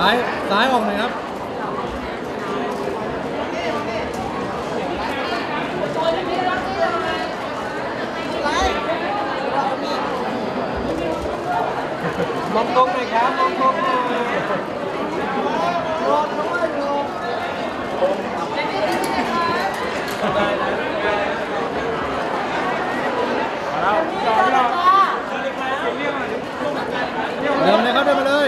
ซ้ายซ้ายออกหน่อยครับมองตรงหน่อยครับมองตรงหน่อยรถด้วยรถ เดินเลยครับเดินมาเลย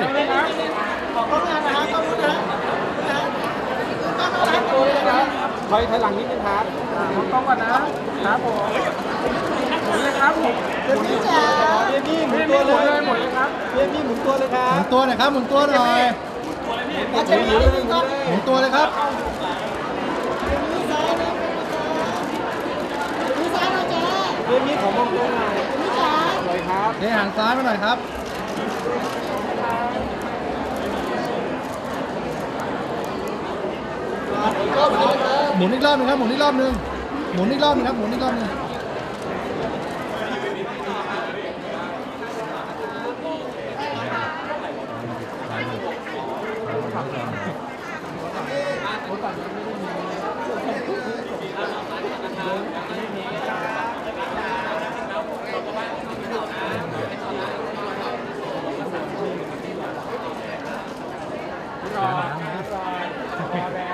ถอยถอยหลังนิดนึงครับมองตรงก่อนนะครับผมหมุนเลยครับผมเบบี้จ๋าเบบี้หมุนตัวเลยหมุนเลยครับเบบี้หมุนตัวเลยครัหมุบนตัวหน่อยครับหมุนตัวหน่อยหมุนเลยหมุนเลยหมุนเลยหมุนตัวเลยครับเบบี้ขอมองตรงหน่อยเลยครับเทหางซ้ายมาหน่อยครับ หมุนอีกรอบนึงครับ หมุนอีกรอบนึง หมุนอีกรอบนึงครับ หมุนอีกรอบนึงรอรอรอ